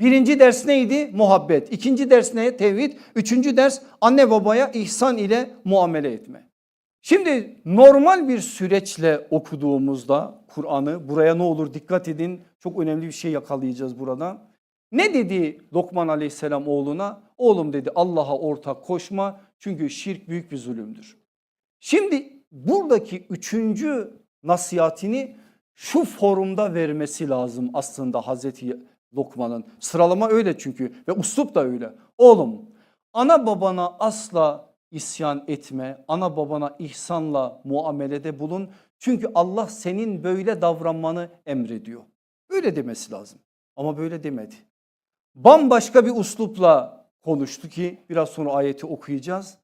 Birinci ders neydi? Muhabbet. İkinci ders ne? Tevhid. Üçüncü ders anne babaya ihsan ile muamele etme. Şimdi normal bir süreçle okuduğumuzda Kur'an'ı buraya ne olur dikkat edin. Çok önemli bir şey yakalayacağız burada. Ne dedi Lokman aleyhisselam oğluna? Oğlum dedi Allah'a ortak koşma çünkü şirk büyük bir zulümdür. Şimdi buradaki üçüncü nasihatini şu forumda vermesi lazım aslında Hazreti Lokman'ın. Sıralama öyle çünkü ve uslup da öyle. Oğlum ana babana asla isyan etme. Ana babana ihsanla muamelede bulun. Çünkü Allah senin böyle davranmanı emrediyor. Öyle demesi lazım ama böyle demedi. Bambaşka bir uslupla konuştu ki biraz sonra ayeti okuyacağız.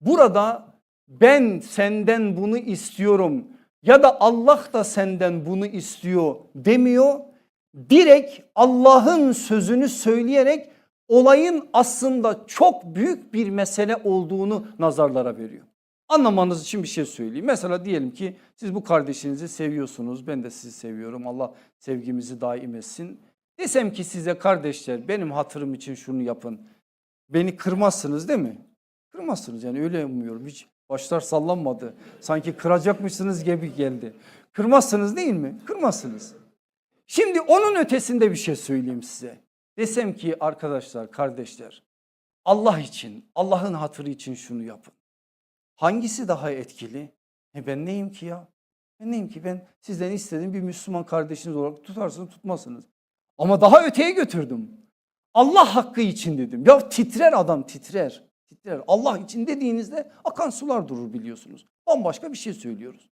Burada ben senden bunu istiyorum ya da Allah da senden bunu istiyor demiyor. Direkt Allah'ın sözünü söyleyerek olayın aslında çok büyük bir mesele olduğunu nazarlara veriyor. Anlamanız için bir şey söyleyeyim. Mesela diyelim ki siz bu kardeşinizi seviyorsunuz. Ben de sizi seviyorum. Allah sevgimizi daim etsin. Desem ki size kardeşler benim hatırım için şunu yapın. Beni kırmazsınız değil mi? Kırmazsınız yani öyle umuyorum. Hiç başlar sallanmadı. Sanki kıracakmışsınız gibi geldi. Kırmazsınız değil mi? Kırmazsınız. Şimdi onun ötesinde bir şey söyleyeyim size. Desem ki arkadaşlar, kardeşler Allah için, Allah'ın hatırı için şunu yapın. Hangisi daha etkili? E ben neyim ki ya? Ben neyim ki? Ben sizden istediğim bir Müslüman kardeşiniz olarak tutarsınız tutmazsınız. Ama daha öteye götürdüm. Allah hakkı için dedim. Ya titrer adam titrer. Titrer. Allah için dediğinizde akan sular durur biliyorsunuz. Bambaşka bir şey söylüyoruz.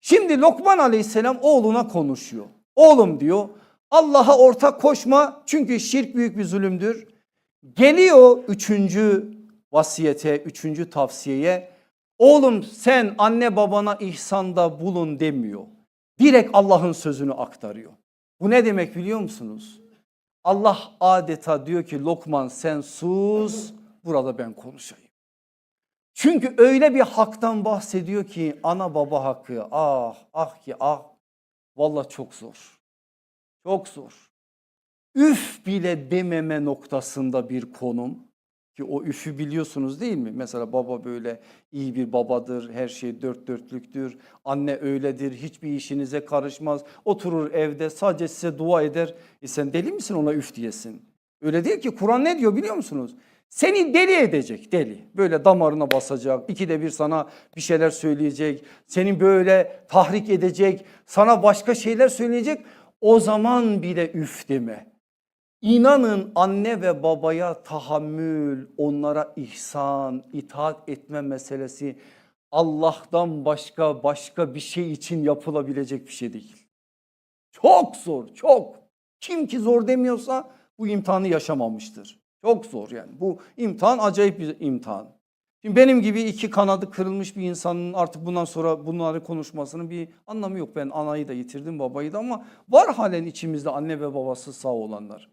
Şimdi Lokman aleyhisselam oğluna konuşuyor. Oğlum diyor Allah'a ortak koşma çünkü şirk büyük bir zulümdür. Geliyor üçüncü vasiyete, üçüncü tavsiyeye. Oğlum sen anne babana ihsanda bulun demiyor. Direkt Allah'ın sözünü aktarıyor. Bu ne demek biliyor musunuz? Allah adeta diyor ki Lokman sen sus burada ben konuşayım. Çünkü öyle bir haktan bahsediyor ki ana baba hakkı ah ah ki ah valla çok zor. Çok zor. Üf bile dememe noktasında bir konum ki o üfü biliyorsunuz değil mi? Mesela baba böyle iyi bir babadır, her şey dört dörtlüktür. Anne öyledir, hiçbir işinize karışmaz. Oturur evde sadece size dua eder. E sen deli misin ona üf diyesin? Öyle değil ki Kur'an ne diyor biliyor musunuz? Seni deli edecek deli. Böyle damarına basacak. ikide bir sana bir şeyler söyleyecek. Seni böyle tahrik edecek. Sana başka şeyler söyleyecek. O zaman bile üf deme. İnanın anne ve babaya tahammül, onlara ihsan, itaat etme meselesi Allah'tan başka başka bir şey için yapılabilecek bir şey değil. Çok zor, çok. Kim ki zor demiyorsa bu imtihanı yaşamamıştır. Çok zor yani. Bu imtihan acayip bir imtihan. Şimdi benim gibi iki kanadı kırılmış bir insanın artık bundan sonra bunları konuşmasının bir anlamı yok. Ben anayı da yitirdim babayı da ama var halen içimizde anne ve babası sağ olanlar.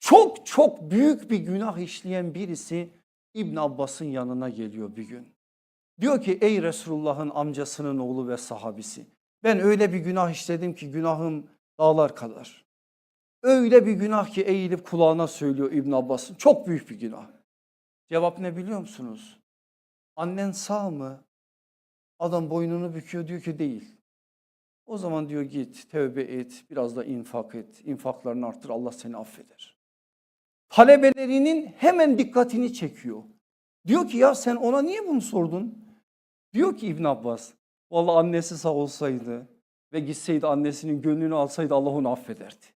Çok çok büyük bir günah işleyen birisi İbn Abbas'ın yanına geliyor bir gün. Diyor ki ey Resulullah'ın amcasının oğlu ve sahabisi ben öyle bir günah işledim ki günahım dağlar kadar. Öyle bir günah ki eğilip kulağına söylüyor İbn Abbas'ın çok büyük bir günah. Cevap ne biliyor musunuz? Annen sağ mı? Adam boynunu büküyor diyor ki değil. O zaman diyor git tövbe et biraz da infak et. İnfaklarını arttır Allah seni affeder. Talebelerinin hemen dikkatini çekiyor. Diyor ki ya sen ona niye bunu sordun? Diyor ki İbn Abbas vallahi annesi sağ olsaydı ve gitseydi annesinin gönlünü alsaydı Allah onu affederdi.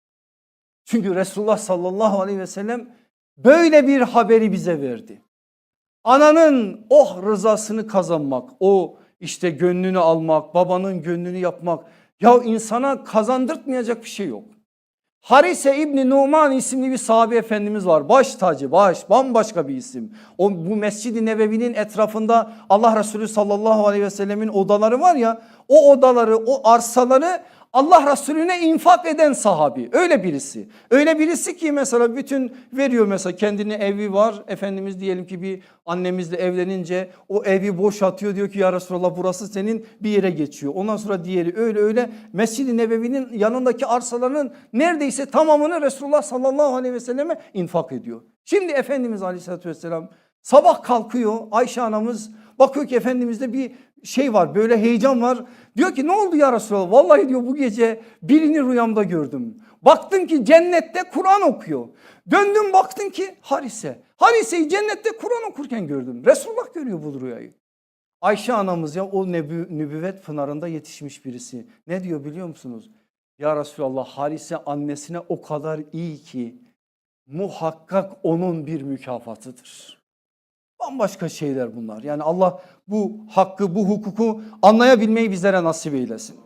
Çünkü Resulullah sallallahu aleyhi ve sellem böyle bir haberi bize verdi. Ananın oh rızasını kazanmak, o işte gönlünü almak, babanın gönlünü yapmak. Ya insana kazandırtmayacak bir şey yok. Harise İbni Numan isimli bir sahabe efendimiz var. Baş tacı, baş, bambaşka bir isim. O bu Mescid-i Nebevi'nin etrafında Allah Resulü sallallahu aleyhi ve sellemin odaları var ya, o odaları, o arsaları Allah Resulüne infak eden sahabi öyle birisi. Öyle birisi ki mesela bütün veriyor mesela kendine evi var. Efendimiz diyelim ki bir annemizle evlenince o evi boşaltıyor diyor ki ya Resulallah burası senin bir yere geçiyor. Ondan sonra diğeri öyle öyle Mescid-i Nebevi'nin yanındaki arsalarının neredeyse tamamını Resulullah sallallahu aleyhi ve selleme infak ediyor. Şimdi Efendimiz aleyhissalatü vesselam sabah kalkıyor Ayşe anamız bakıyor ki Efendimiz'de bir şey var böyle heyecan var. Diyor ki ne oldu ya Resulallah? Vallahi diyor bu gece birini rüyamda gördüm. Baktım ki cennette Kur'an okuyor. Döndüm baktım ki Harise. Harise'yi cennette Kur'an okurken gördüm. Resulullah görüyor bu rüyayı. Ayşe anamız ya o nebü, nübüvvet pınarında yetişmiş birisi. Ne diyor biliyor musunuz? Ya Resulallah Harise annesine o kadar iyi ki muhakkak onun bir mükafatıdır. Bambaşka şeyler bunlar. Yani Allah bu hakkı, bu hukuku anlayabilmeyi bizlere nasip eylesin.